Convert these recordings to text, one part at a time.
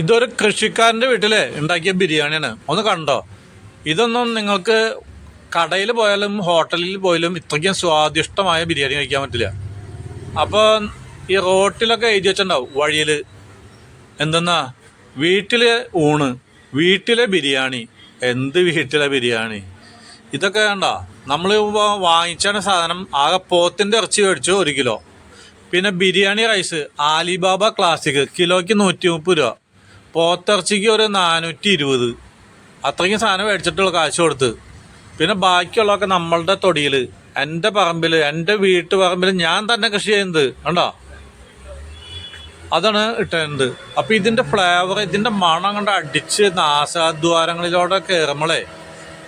ഇതൊരു കൃഷിക്കാരന്റെ വീട്ടിൽ ഉണ്ടാക്കിയ ബിരിയാണിയാണ്. ഒന്ന് കണ്ടോ? ഇതൊന്നും നിങ്ങൾക്ക് കടയിൽ പോയാലും ഹോട്ടലിൽ പോയാലും ഇത്രയ്ക്കും സ്വാദിഷ്ടമായ ബിരിയാണി കഴിക്കാൻ പറ്റില്ല. അപ്പോൾ ഈ റോട്ടിലൊക്കെ എഴുതി വെച്ചിട്ടുണ്ടാവും വഴിയിൽ എന്തെന്നാ? വീട്ടിലെ ഊണ് വീട്ടിലെ ബിരിയാണി എന്ത് വീട്ടിലെ ബിരിയാണി? ഇതൊക്കെ വേണ്ട നമ്മൾ വാങ്ങിച്ചാണ് സാധനം ആകെ പോത്തിന്റെ ഇറച്ചി മേടിച്ചു ഒരു കിലോ. പിന്നെ ബിരിയാണി റൈസ് ആലിബാബ ക്ലാസിക് കിലോയ്ക്ക് നൂറ്റി മുപ്പത് രൂപ. പോത്തിറച്ചിക്ക് ഒരു നാനൂറ്റി ഇരുപത് അത്രയ്ക്കും സാധനം മേടിച്ചിട്ടുള്ള കാശ് കൊടുത്ത്. പിന്നെ ബാക്കിയുള്ളതൊക്കെ നമ്മളുടെ തൊടിയിൽ എന്റെ പറമ്പിൽ എന്റെ വീട്ടു പറമ്പിൽ ഞാൻ തന്നെ കൃഷി ചെയ്യുന്നത്. കണ്ടോ? അതാണ് ഇട്ടുന്നത് അപ്പം ഇതിന്റെ ഫ്ലേവർ ഇതിന്റെ മണം കണ്ട് അടിച്ച് നാസാദ്വാരങ്ങളിലൂടെ കയറുമ്പോളേ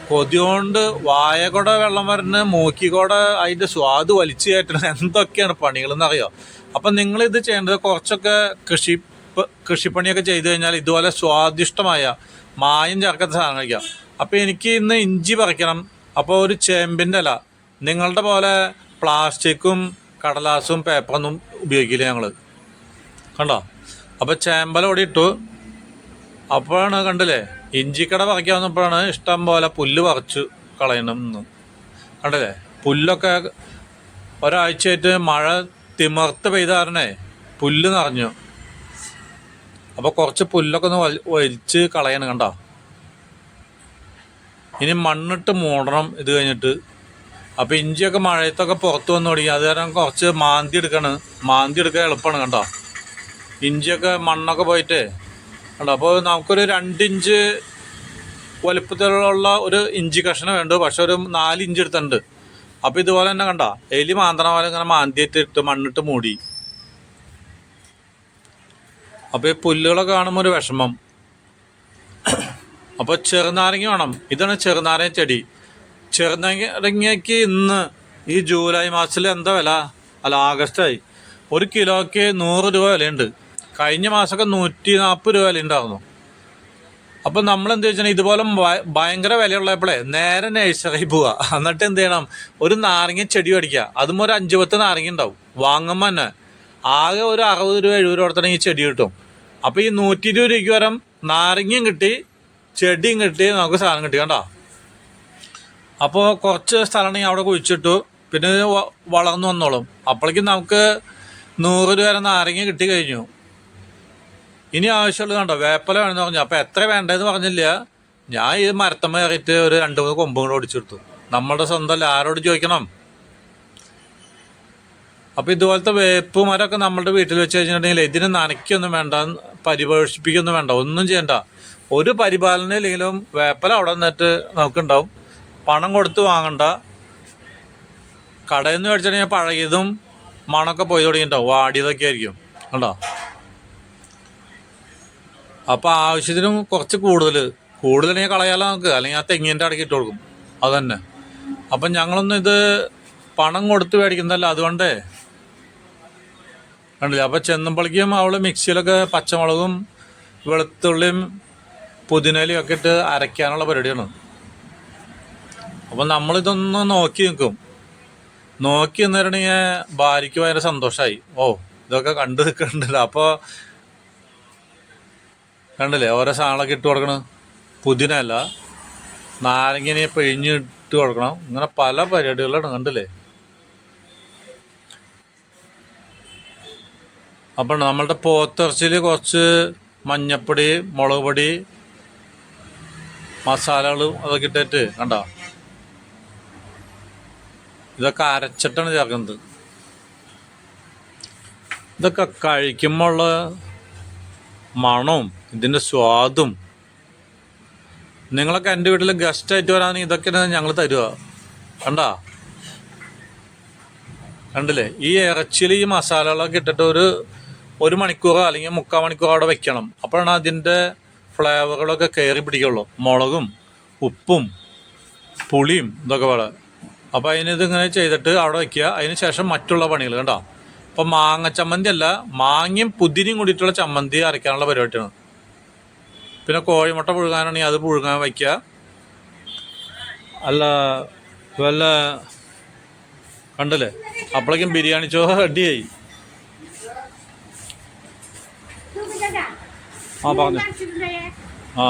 കൊതിയോണ്ട് വായ കൂടെ വെള്ളം വരുന്ന മൂക്കി കൂടെ അതിന്റെ സ്വാദ് വലിച്ചു കയറ്റണം എന്തൊക്കെയാണ് പണികളെന്നറിയോ? അപ്പം നിങ്ങളിത് ചെയ്യേണ്ടത് കുറച്ചൊക്കെ കൃഷി കൃഷിപ്പണിയൊക്കെ ചെയ്തു കഴിഞ്ഞാൽ ഇതുപോലെ സ്വാദിഷ്ടമായ മായം ചേർക്കാത്ത സാധനം കഴിക്കാം. അപ്പോൾ എനിക്ക് ഇന്ന് ഇഞ്ചി പറിക്കണം. അപ്പോൾ ഒരു ചേമ്പിന്റെ ഇല. നിങ്ങളുടെ പോലെ പ്ലാസ്റ്റിക്കും കടലാസും പേപ്പറൊന്നും ഉപയോഗിക്കില്ല ഞങ്ങൾ കണ്ടോ? അപ്പോൾ ചേമ്പല ഓടി ഇട്ടു. അപ്പോഴാണ് കണ്ടില്ലേ? ഇഞ്ചിക്കട പറിക്കാൻ വന്നപ്പോഴാണ് ഇഷ്ടം പോലെ പുല്ല് പറിച്ചു കളയണം എന്ന് കണ്ടില്ലേ? പുല്ലൊക്കെ ഒരാഴ്ചയായിട്ട് മഴ തിമർത്ത് പെയ്താറിനെ പുല്ല് നിറഞ്ഞു. അപ്പോൾ കുറച്ച് പുല്ലൊക്കെ ഒന്ന് വലി- വലിച്ച് കളയണം കണ്ടോ? ഇനി മണ്ണിട്ട് മൂടണം ഇത് കഴിഞ്ഞിട്ട്. അപ്പോൾ ഇഞ്ചിയൊക്കെ മഴയത്തൊക്കെ പുറത്ത് വന്നു തുടങ്ങി. അത് കാരണം കുറച്ച് മാന്തി എടുക്കണം. മാന്തി എടുക്കാൻ എളുപ്പമാണ് കണ്ടോ? ഇഞ്ചിയൊക്കെ മണ്ണൊക്കെ പോയിട്ട്. കണ്ടോ? അപ്പോൾ നമുക്കൊരു രണ്ടിഞ്ച് വലുപ്പത്തിലുള്ള ഒരു ഇഞ്ചി കഷ്ണം വേണ്ടു. പക്ഷെ ഒരു നാല് ഇഞ്ച് എടുത്തിട്ടുണ്ട്. അപ്പോൾ ഇതുപോലെ തന്നെ കണ്ട? എലി മാന്തണ പോലെ ഇങ്ങനെ മാന്തിയിട്ട് ഇട്ട് മണ്ണിട്ട് മൂടി. അപ്പോൾ ഈ പുല്ലുകളൊക്കെ കാണുമ്പോൾ ഒരു വിഷമം. അപ്പോൾ ചെറുനാരങ്ങ വേണം. ഇതാണ് ചെറുനാരങ്ങ ചെടി. ചെറുനാരങ്ങയ്ക്ക് ഇന്ന് ഈ ജൂലൈ മാസത്തിൽ എന്താ വില? അല്ല ആഗസ്റ്റായി. ഒരു കിലോയ്ക്ക് നൂറ് രൂപ വിലയുണ്ട്. കഴിഞ്ഞ മാസമൊക്കെ നൂറ്റി നാൽപ്പത് രൂപ വില ഉണ്ടായിരുന്നു അപ്പം നമ്മൾ എന്ത് വെച്ചാൽ ഇതുപോലെ ഭയ- ഭയങ്കര വിലയുള്ളപ്പോഴേ നേരെ നഴ്സറി പോവുക എന്നിട്ട് എന്ത് ചെയ്യണം? ഒരു നാരങ്ങ ചെടി മേടിക്കുക അതും ഒരു അഞ്ച് പത്ത് നാരങ്ങ ഉണ്ടാവും. വാങ്ങുമ്പോൾ തന്നെ ആകെ ഒരു അറുപത് രൂപ എഴുപത് രൂപ കൊടുത്തണെങ്കിൽ ചെടി കിട്ടും. അപ്പോൾ ഈ നൂറ്റി ഇരുപത് രൂപയ്ക്ക് വരം നാരങ്ങയും കിട്ടി ചെടിയും കിട്ടി നമുക്ക് സാധനം കിട്ടി കണ്ടോ? അപ്പോൾ കുറച്ച് സ്ഥലമാണെങ്കിൽ അവിടെ കുഴിച്ചിട്ടു. പിന്നെ വളർന്നു വന്നോളും. അപ്പോഴേക്കും നമുക്ക് നൂറ് രൂപ വരെ നാരങ്ങ കിട്ടി കഴിഞ്ഞു. ഇനി ആവശ്യമുള്ളത് കണ്ടോ? വേപ്പല വേണമെന്ന് പറഞ്ഞു. അപ്പോൾ എത്ര വേണ്ടതെന്ന് പറഞ്ഞില്ല. ഞാൻ ഈ മരത്തമ്മ കയറിയിട്ട് ഒരു രണ്ട് മൂന്ന് കൊമ്പും കൂടെ ഓടിച്ചെടുത്തു. നമ്മളുടെ സ്വന്തം ആരോട് ചോദിക്കണം? അപ്പോൾ ഇതുപോലത്തെ വേപ്പ് മരമൊക്കെ നമ്മളുടെ വീട്ടിൽ വെച്ച് കഴിഞ്ഞിട്ടുണ്ടെങ്കിൽ ഇതിന് നനയ്ക്കൊന്നും വേണ്ട. പരിപോഷിപ്പിക്കൊന്നും വേണ്ട. ഒന്നും ചെയ്യണ്ട. ഒരു പരിപാലനം ഇല്ലെങ്കിലും വേപ്പല അവിടെ നിന്നിട്ട് നമുക്കുണ്ടാവും. പണം കൊടുത്ത് വാങ്ങണ്ട. കടയിൽ നിന്ന് മേടിച്ചിട്ടുണ്ടെങ്കിൽ പഴകിയതും മണമൊക്കെ പോയി തുടങ്ങിയിട്ടുണ്ടാവും. വാടിയതൊക്കെ ആയിരിക്കും. കണ്ടോ? അപ്പോൾ ആവശ്യത്തിനും കുറച്ച് കൂടുതൽ. കൂടുതൽ കളയാലോ നമുക്ക്. അല്ലെങ്കിൽ ആ തെങ്ങിന്റെ അടക്കി ഇട്ട് കൊടുക്കും. അത് തന്നെ. അപ്പം ഞങ്ങളൊന്നും ഇത് പണം കൊടുത്ത് മേടിക്കുന്നതല്ല. അതുകൊണ്ടേ കണ്ടില്ല? അപ്പോൾ ചെന്നുമ്പോഴേക്കും അവൾ മിക്സിയിലൊക്കെ പച്ചമുളകും വെളുത്തുള്ളിയും പുതിനയിലും ഒക്കെ ഇട്ട് അരയ്ക്കാനുള്ള പരിപാടിയാണ്. അപ്പം നമ്മളിതൊന്ന് നോക്കി നിൽക്കും നോക്കി നിന്നിട്ടുണ്ടെങ്കിൽ ഭാര്യയ്ക്ക് ഭയങ്കര സന്തോഷമായി ഓ ഇതൊക്കെ കണ്ടു നിൽക്കണ്ടല്ലോ അപ്പോൾ കണ്ടില്ലേ? ഓരോ സാധനങ്ങളൊക്കെ ഇട്ട് കൊടുക്കണം. പുതിനല്ല നാരങ്ങനെ പിഴിഞ്ഞ് ഇട്ട് കൊടുക്കണം. ഇങ്ങനെ പല പരിപാടികളാണ് കണ്ടില്ലേ? അപ്പം നമ്മളുടെ പോത്തിറച്ചിയിൽ കുറച്ച് മഞ്ഞപ്പൊടി മുളക് പൊടി മസാലകളും അതൊക്കെ ഇട്ടിട്ട് കണ്ട? ഇതൊക്കെ അരച്ചിട്ടാണ് ചേർക്കുന്നത്. ഇതൊക്കെ കഴിക്കുമ്പോൾ ഉള്ള മണവും ഇതിന്റെ സ്വാദും. നിങ്ങളൊക്കെ എന്റെ വീട്ടിൽ ഗസ്റ്റ് ആയിട്ട് വരാണെങ്കിൽ ഇതൊക്കെയാണ് ഞങ്ങൾ തരുക കണ്ടാ? കണ്ടില്ലേ? ഈ ഇറച്ചിയിൽ ഈ മസാലകളൊക്കെ ഇട്ടിട്ട് ഒരു ഒരു മണിക്കൂറോ അല്ലെങ്കിൽ മുക്കാൽ മണിക്കൂറോ അവിടെ വെക്കണം. അപ്പോഴാണ് അതിന്റെ ഫ്ലേവറുകളൊക്കെ കയറി പിടിക്കുള്ളൂ. മുളകും ഉപ്പും പുളിയും ഇതൊക്കെ വേണം. അപ്പോൾ അതിന് ഇതിങ്ങനെ ചെയ്തിട്ട് അവിടെ വെക്കുക. അതിന് ശേഷം മറ്റുള്ള പണികൾ കണ്ടോ? ഇപ്പം മാങ്ങ ചമ്മന്തി അല്ല മാങ്ങയും പുതിരിയും കൂടിയിട്ടുള്ള ചമ്മന്തി അരയ്ക്കാനുള്ള പരിപാടിയാണ്. പിന്നെ കോഴിമുട്ട പുഴുങ്ങാനാണെങ്കിൽ അത് പുഴുങ്ങാൻ വയ്ക്കുക. അല്ല വല്ല കണ്ടല്ലേ? അപ്പോഴേക്കും ബിരിയാണി ചോറ് റെഡിയായി. ആ പറഞ്ഞു. ആ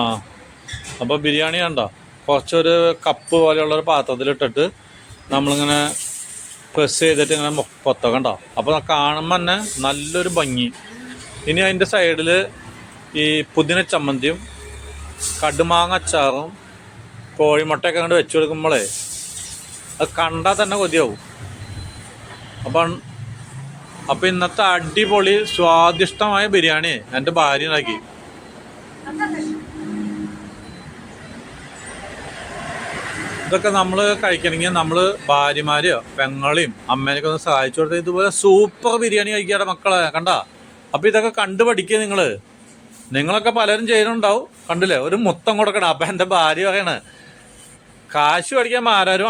അപ്പോൾ ബിരിയാണി കണ്ടോ? കുറച്ചൊരു കപ്പ് പോലെയുള്ള ഒരു പാത്രത്തിലിട്ടിട്ട് നമ്മളിങ്ങനെ പ്രസ് ചെയ്തിട്ട് ഇങ്ങനെ പൊത്തൊക്കെ ഉണ്ടാവും അപ്പോൾ കാണുമ്പോൾ തന്നെ നല്ലൊരു ഭംഗി. ഇനി അതിന്റെ സൈഡിൽ ഈ പുതിന ചമ്മന്തിയും കടുമാങ്ങ അച്ചാറും കോഴിമുട്ടയൊക്കെ അങ്ങോട്ട് വെച്ച് കൊടുക്കുമ്പോഴേ അത് കണ്ടാൽ തന്നെ കൊതിയാവും. അപ്പം അപ്പം ഇന്നത്തെ അടിപൊളി സ്വാദിഷ്ടമായ ബിരിയാണി എന്റെ ഭാര്യ ഉണ്ടാക്കി. ഇതൊക്കെ നമ്മൾ കഴിക്കണമെങ്കിൽ നമ്മൾ ഭാര്യമാരെയോ പെങ്ങളെയും അമ്മേനെയൊക്കെ ഒന്ന് സഹായിച്ചു കൊടുത്ത ഇതുപോലെ സൂപ്പർ ബിരിയാണി കഴിക്കാടെ മക്കളെ കണ്ട? അപ്പൊ ഇതൊക്കെ കണ്ടു പഠിക്കുക നിങ്ങൾ നിങ്ങളൊക്കെ പലരും ചെയ്യുന്നുണ്ടാവും കണ്ടില്ലേ? ഒരു മുത്തം കൊടുക്കണം. അപ്പം എന്റെ ഭാര്യ പറയണ കാശ് പഠിക്കാൻ ആരാരും